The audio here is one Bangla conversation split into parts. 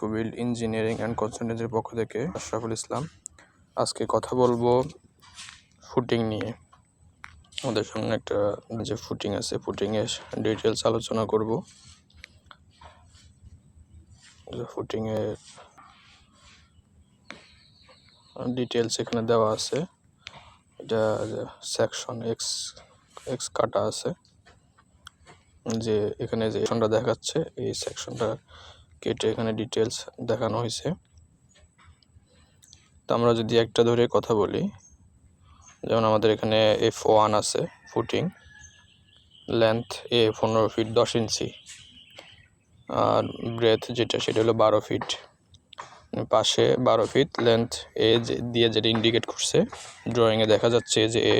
কুবিল ইঞ্জিনিয়ারিং অ্যান্ড কনসালটেন্সির পক্ষ থেকে আশরাফুল ইসলাম। আজকে কথা বলব ফুটিং নিয়ে। আমাদের সামনে একটা যে ফুটিং আছে ফুটিংয়ের ডিটেলস আলোচনা করব। ফুটিংয়ের ডিটেলস এখানে দেওয়া আছে। এটা সেকশন এক্স এক্স কাটা আছে। যে এখানে যে সেকশনটা দেখাচ্ছে, এই সেকশনটা কেটে এখানে ডিটেলস দেখানো হয়েছে। তো আমরা যদি একটা ধরে কথা বলি, যেমন আমাদের এখানে এফ ওয়ান আছে ফুটিং লেন্থ এ পনেরো ফিট দশ ইঞ্চি, আর ব্রেথ যেটা সেটা হলো বারো ফিট পাশে বারো ফিট লেন্থ এ যে, দিয়ে যেটা ইন্ডিকেট করছে ড্রয়িংয়ে দেখা যাচ্ছে যে এ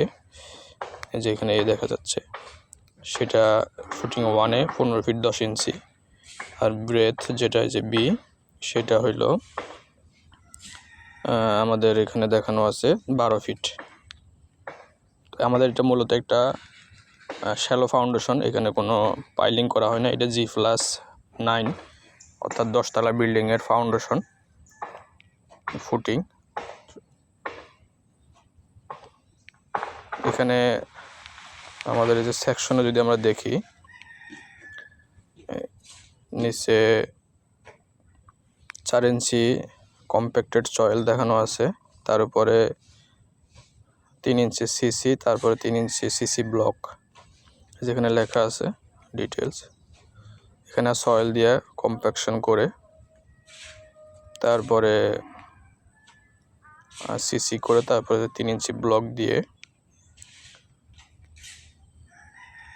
যে এখানে এ দেখা যাচ্ছে, সেটা ফুটিং ওয়ানে পনেরো ফিট দশ ইঞ্চি। আর ব্রেথ যেটা যে বি সেটা হইল আমাদের এখানে দেখানো আছে বারো ফিট আমাদের এটা মূলত একটা শ্যালো ফাউন্ডেশন এখানে কোনো পাইলিং করা হয় না। এটা জি প্লাস নাইন অর্থাৎ দশতলা বিল্ডিংয়ের ফাউন্ডেশন ফুটিং এখানে আমাদের এই যে সেকশনে যদি আমরা দেখি নিচে চার ইঞ্চি কম্প্যাক্টেড চয়েল দেখানো আছে। তার উপরে তিন ইঞ্চি সিসি তারপরে তিন ইঞ্চি সিসি ব্লক যেখানে লেখা আছে ডিটেলস এখানে সয়েল দিয়ে কম্প্যাকশন করে, তারপরে সিসি করে, তারপরে তিন ইঞ্চি ব্লক দিয়ে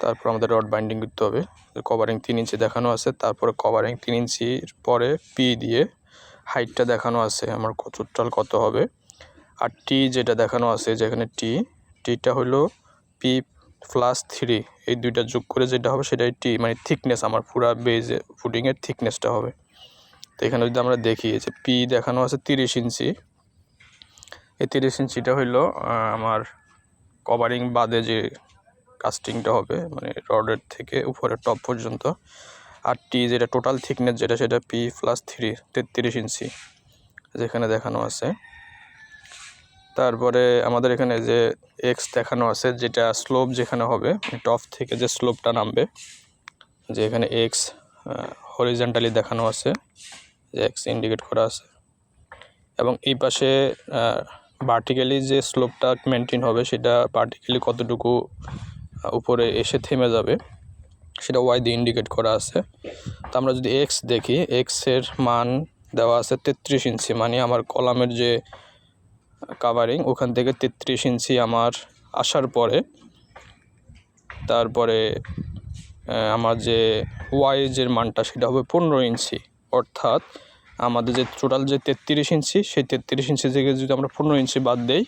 তারপর আমাদের রড বাইন্ডিং করতে হবে। কভারিং তিন ইঞ্চি দেখানো আছে, তারপরে কভারিং তিন ইঞ্চির পরে পি দিয়ে হাইটটা দেখানো আছে, আমার টোটাল কত হবে। আর টি যেটা দেখানো আছে, যেখানে টি টিটা হলো পি প্লাস থ্রি এই দুইটা যোগ করে যেটা হবে সেটাই টি মানে থিকনেস আমার পুরা বেজে ফুটিংয়ের থিকনেসটা হবে। তো এখানে যদি আমরা দেখি যে পি দেখানো আছে তিরিশ ইঞ্চি, এই তিরিশ ইঞ্চিটা হইল আমার কভারিং বাদে যে কাস্টিংটা হবে মানে রডের থেকে উপরে টপ পর্যন্ত। আর টি যেটা টোটাল থিকনেস যেটা, সেটা পি প্লাস থ্রি তেত্রিশ ইঞ্চি যেখানে দেখানো আছে। তারপরে আমাদের এখানে যে এক্স দেখানো আছে, যেটা স্লোপ যেখানে হবে টপ থেকে যে স্লোপটা নামবে, যে এখানে এক্স হরিজেন্টালি দেখানো আছে, যে এক্স ইন্ডিকেট করা আছে। এবং এই পাশে ভার্টিক্যালি যে স্লোপটা মেনটেন হবে, সেটা পার্টিক্যালি কতটুকু উপরে এসে থেমে যাবে। সেটা ওয়াই দিয়ে ইন্ডিকেট করা আছে। তো আমরা যদি এক্স দেখি এক্সের মান দেওয়া আছে তেত্রিশ ইঞ্চি মানে আমার কলামের যে কাভারিং ওখান থেকে তেত্রিশ ইঞ্চি আমার আসার পরে, তারপরে আমার যে ওয়াইজের মানটা সেটা হবে পনেরো ইঞ্চি। অর্থাৎ আমাদের যে টোটাল যে তেত্রিশ ইঞ্চি, সেই তেত্রিশ ইঞ্চি থেকে যদি আমরা পনেরো ইঞ্চি বাদ দেই,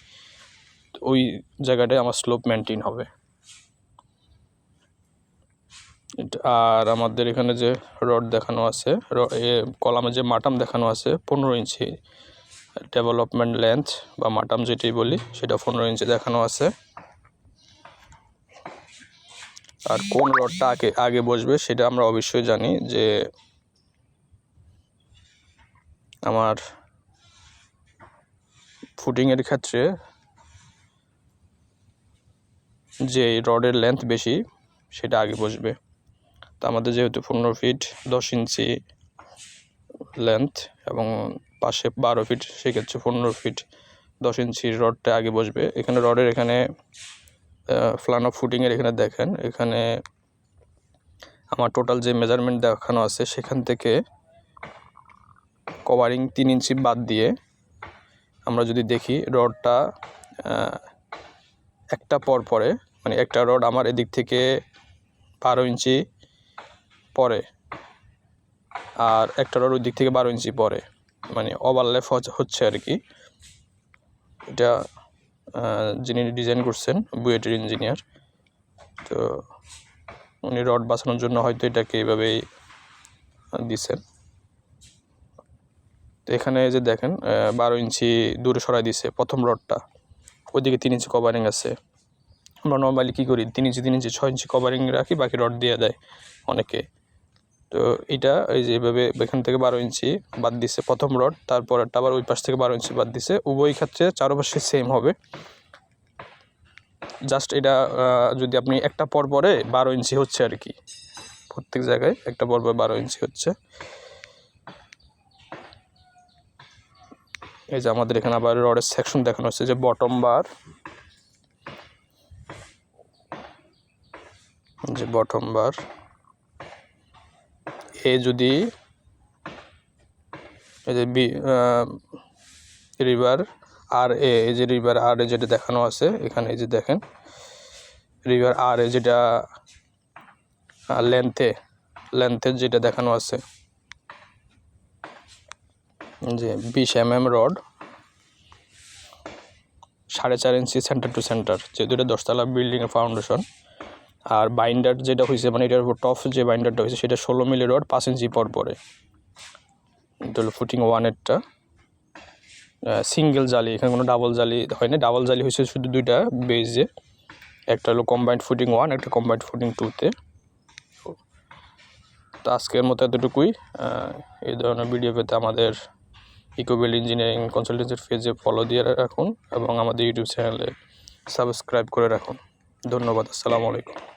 ওই জায়গাটায় আমার স্লোপ মেনটেন হবে। আর আমাদের এখানে যে রড দেখানো আছে কলামে যে মাটাম দেখানো আছে, পনেরো ইঞ্চি ডেভেলপমেন্ট লেন্থ বা মাটাম যেটি বলি, সেটা পনেরো ইঞ্চি দেখানো আছে। আর কোন রডটা আগে আগে বসবে সেটা আমরা অবশ্যই জানি যে আমার ফুটিংয়ের ক্ষেত্রে যে রডের লেন্থ বেশি, সেটা আগে বসবে। তো আমাদের যেহেতু পনেরো ফিট দশ ইঞ্চি লেন্থ এবং পাশে বারো ফিট সেক্ষেত্রে পনেরো ফিট দশ ইঞ্চির রডটা আগে বসবে। এখানে রডের এখানে ফ্লান অফ ফুটিংয়ের এখানে দেখেন। এখানে আমার টোটাল যে মেজারমেন্ট দেখানো আছে, সেখান থেকে কভারিং তিন ইঞ্চি বাদ দিয়ে আমরা যদি দেখি রডটা একটা পর পরে মানে একটা রড আমার এদিক থেকে বারো ইঞ্চি পরে, আর একটা রড ওই দিক থেকে বারো ইঞ্চি পরে মানে ওভারল্যাপ হচ্ছে আর কি। এটা যিনি ডিজাইন করছেন, বুয়েটের ইঞ্জিনিয়ার তো উনি রড বাঁচানোর জন্য হয়তো এটাকে এইভাবেই দিছেন। তো এখানে যে দেখেন বারো ইঞ্চি দূরে সরাই দিছে প্রথম রডটা। ওইদিকে তিন ইঞ্চি কভারিং আছে। আমরা নর্মালি কী করি, তিন ইঞ্চি তিন ইঞ্চি, ছয় ইঞ্চি কভারিং রাখি, বাকি রড দিয়ে দেয় অনেকে। তো এটা এই যে এভাবে এখান থেকে বারো ইঞ্চি বাদ দিছে প্রথম রড, তারপর একটা আবার ওই পাশ থেকে বারো ইঞ্চি বাদ দিছে। উভয় ক্ষেত্রে চারপাশে সেম হবে। জাস্ট এটা যদি আপনি একটা পর পরে বারো ইঞ্চি হচ্ছে আর কি। প্রত্যেক জায়গায় একটা পর পর বারো ইঞ্চি হচ্ছে। এই যে আমাদের এখানে আবার রডের সেকশন দেখানো হচ্ছে, যে বটম বার যে বটম বার এ যদি এই যে বি রিভার আর এ এই যে রিভার আর এ যেটা দেখানো আছে, এখানে এই যে দেখেন রিভার আর এ যেটা লেন্থে লেন্থের যেটা দেখানো আছে। যে বিশ এম এম রড, সাড়ে চার ইঞ্চি সেন্টার টু সেন্টার যেহেতু এটা দশতলা বিল্ডিংয়ের ফাউন্ডেশন আর বাইন্ডার যেটা হয়েছে মানে এটার উপর টপ যে বাইন্ডারটা হয়েছে সেটা ষোলো মিলি রড, পাঁচ ইঞ্চি পর পরে। এটা হলো ফুটিং ওয়ানেরটা সিঙ্গেল জালি, এখানে কোনো ডাবল জালি হয় না। ডাবল জালি হয়েছে শুধু দুইটা বেজে একটা হলো কম্বাইন্ড ফুটিং ওয়ান একটা কম্বাইন্ড ফুটিং টুতে তো। আজকের মতো এতটুকুই। এই ধরনের ভিডিও পেতে আমাদের ইকোবেল ইঞ্জিনিয়ারিং কনসালটেন্সির পেজে ফলো দিয়ে রাখুন এবং আমাদের ইউটিউব চ্যানেলে সাবস্ক্রাইব করে রাখুন। ধন্যবাদ, আসসালামু আলাইকুম।